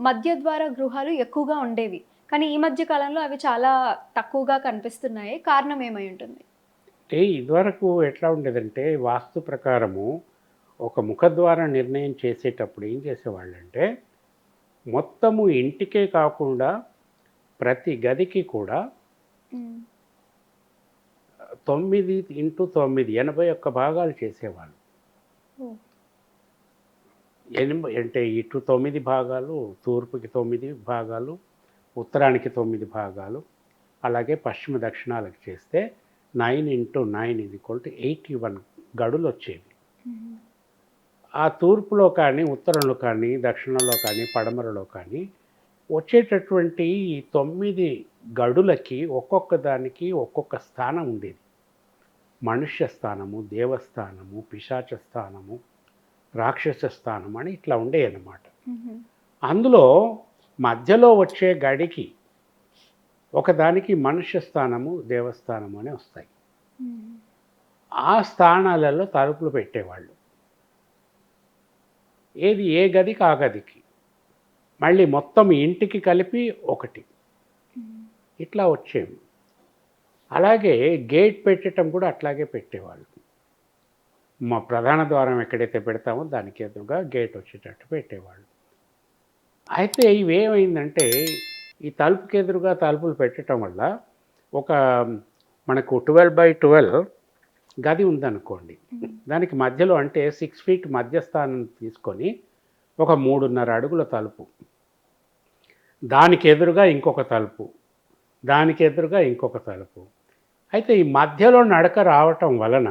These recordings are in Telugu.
మధ్య ద్వార గృహాలు ఎక్కువగా ఉండేవి. కానీ ఈ మధ్య కాలంలో అవి చాలా తక్కువగా కనిపిస్తున్నాయి. కారణం ఏమై ఉంటుంది? అంటే ఇదివరకు ఎట్లా ఉండేదంటే వాస్తు ప్రకారము ఒక ముఖద్వారం నిర్ణయం చేసేటప్పుడు ఏం చేసేవాళ్ళంటే మొత్తము ఇంటికే కాకుండా ప్రతి గదికి కూడా తొమ్మిది ఇంటూ తొమ్మిది ఎనభై ఒక్క భాగాలు చేసేవాళ్ళు. ఎనిమిది అంటే ఇటు తొమ్మిది భాగాలు తూర్పుకి తొమ్మిది భాగాలు ఉత్తరానికి తొమ్మిది భాగాలు అలాగే పశ్చిమ దక్షిణాలకు చేస్తే నైన్ ఇంటూ నైన్ ఇది కొల్ట్ ఎయిటీ వన్ గడులు వచ్చేవి. ఆ తూర్పులో కానీ ఉత్తరంలో కానీ దక్షిణంలో కానీ పడమరలో కానీ వచ్చేటటువంటి ఈ తొమ్మిది గడులకి ఒక్కొక్క దానికి ఒక్కొక్క స్థానం ఉండేది. మనుష్య స్థానము దేవస్థానము పిశాచ స్థానము రాక్షస స్థానం అని ఇట్లా ఉండేవి అన్నమాట అందులో మధ్యలో వచ్చే గడికి ఒకదానికి మనుష్య స్థానము దేవస్థానము అని వస్తాయి. ఆ స్థానాలలో తలుపులు పెట్టేవాళ్ళు. ఏది ఏ గదికి ఆ గదికి. మళ్ళీ మొత్తం ఇంటికి కలిపి ఒకటి. ఇట్లా వచ్చేవి. అలాగే గేట్ పెట్టడం కూడా అట్లాగే పెట్టేవాళ్ళు. మా ప్రధాన ద్వారం ఎక్కడైతే పెడతామో దానికి ఎదురుగా గేట్ వచ్చేటట్టు పెట్టేవాళ్ళు. అయితే ఇవేమైందంటే ఈ తలుపుకి ఎదురుగా తలుపులు పెట్టడం వల్ల ఒక మనకు ట్వెల్వ్ బై ట్వెల్వ్ గది ఉందనుకోండి. దానికి మధ్యలో అంటే సిక్స్ ఫీట్ మధ్యస్థానం తీసుకొని ఒక మూడున్నర అడుగుల తలుపు. దానికి ఎదురుగా ఇంకొక తలుపు. దానికి ఎదురుగా ఇంకొక తలుపు. అయితే ఈ మధ్యలో నడక రావటం వలన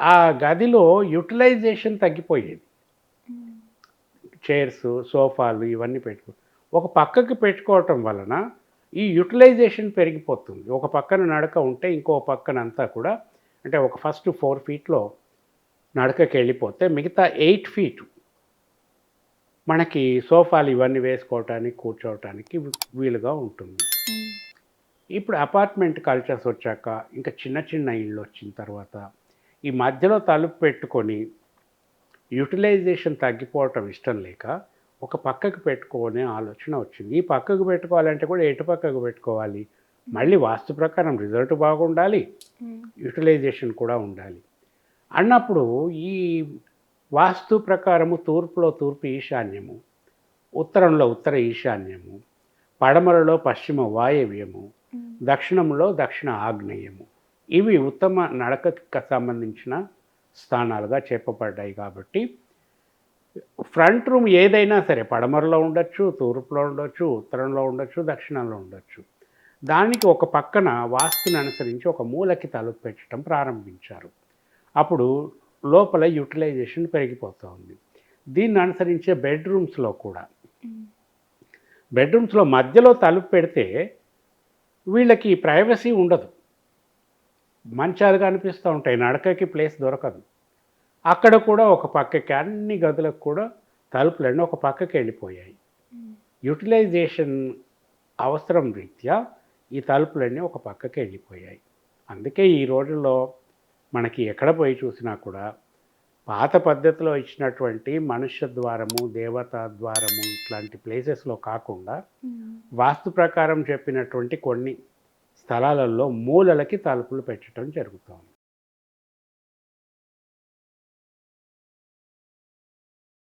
ఆ గదిలో యూటిలైజేషన్ తగ్గిపోయేది. చైర్స్ సోఫాలు ఇవన్నీ పెట్టుకో ఒక పక్కకి పెట్టుకోవటం వలన ఈ యూటిలైజేషన్ పెరిగిపోతుంది. ఒక పక్కన నడక ఉంటే ఇంకో పక్కన అంతా కూడా అంటే ఒక ఫస్ట్ ఫోర్ ఫీట్లో నడకకి వెళ్ళిపోతే మిగతా ఎయిట్ ఫీట్ మనకి సోఫాలు ఇవన్నీ వేసుకోవటానికి కూర్చోవటానికి వీలుగా ఉంటుంది. ఇప్పుడు అపార్ట్మెంట్ కల్చర్స్ వచ్చాక ఇంకా చిన్న చిన్న ఇళ్ళు వచ్చిన తర్వాత ఈ మధ్యలో తలుపు పెట్టుకొని యూటిలైజేషన్ తగ్గిపోవటం ఇష్టం లేక ఒక పక్కకు పెట్టుకోనే ఆలోచన వచ్చింది. ఈ పక్కకు పెట్టుకోవాలంటే కూడా ఎటు పక్కకు పెట్టుకోవాలి? మళ్ళీ వాస్తు ప్రకారం రిజల్ట్ బాగుండాలి యూటిలైజేషన్ కూడా ఉండాలి. అన్నప్పుడు ఈ వాస్తు ప్రకారము తూర్పులో తూర్పు ఈశాన్యము ఉత్తరంలో ఉత్తర ఈశాన్యము పడమరలో పశ్చిమ వాయవ్యము దక్షిణంలో దక్షిణ ఆగ్నేయము. ఇవి ఉత్తమ నడకకు సంబంధించిన స్థానాలుగా చెప్పబడ్డాయి కాబట్టి ఫ్రంట్ రూమ్ ఏదైనా సరే పడమరలో ఉండొచ్చు తూర్పులో ఉండొచ్చు ఉత్తరంలో ఉండొచ్చు దక్షిణంలో ఉండొచ్చు. దానికి ఒక పక్కన వాస్తుని అనుసరించి ఒక మూలకి తలుపు పెట్టడం ప్రారంభించారు. అప్పుడు లోపల యూటిలైజేషన్ పెరిగిపోతుంది దీన్ని అనుసరించే బెడ్రూమ్స్లో కూడా. బెడ్రూమ్స్లో మధ్యలో తలుపు పెడితే వీళ్ళకి ప్రైవసీ ఉండదు. మంచాలు కనిపిస్తూ ఉంటాయి. నడకకి ప్లేస్ దొరకదు. అక్కడ కూడా ఒక పక్కకి అన్ని గదులకు కూడా తలుపులన్నీ ఒక పక్కకి వెళ్ళిపోయాయి. యూటిలైజేషన్ అవసరం రీత్యా ఈ తలుపులన్నీ ఒక పక్కకి వెళ్ళిపోయాయి. అందుకే ఈ రోజుల్లో మనకి ఎక్కడ పోయి చూసినా కూడా పాత పద్ధతిలో ఇచ్చినటువంటి మనుష్య ద్వారము దేవతా ద్వారము ఇట్లాంటి ప్లేసెస్లో కాకుండా వాస్తు ప్రకారం చెప్పినటువంటి కొన్ని స్థలాలలో మూలలకి తలుపులు పెట్టడం జరుగుతుంది.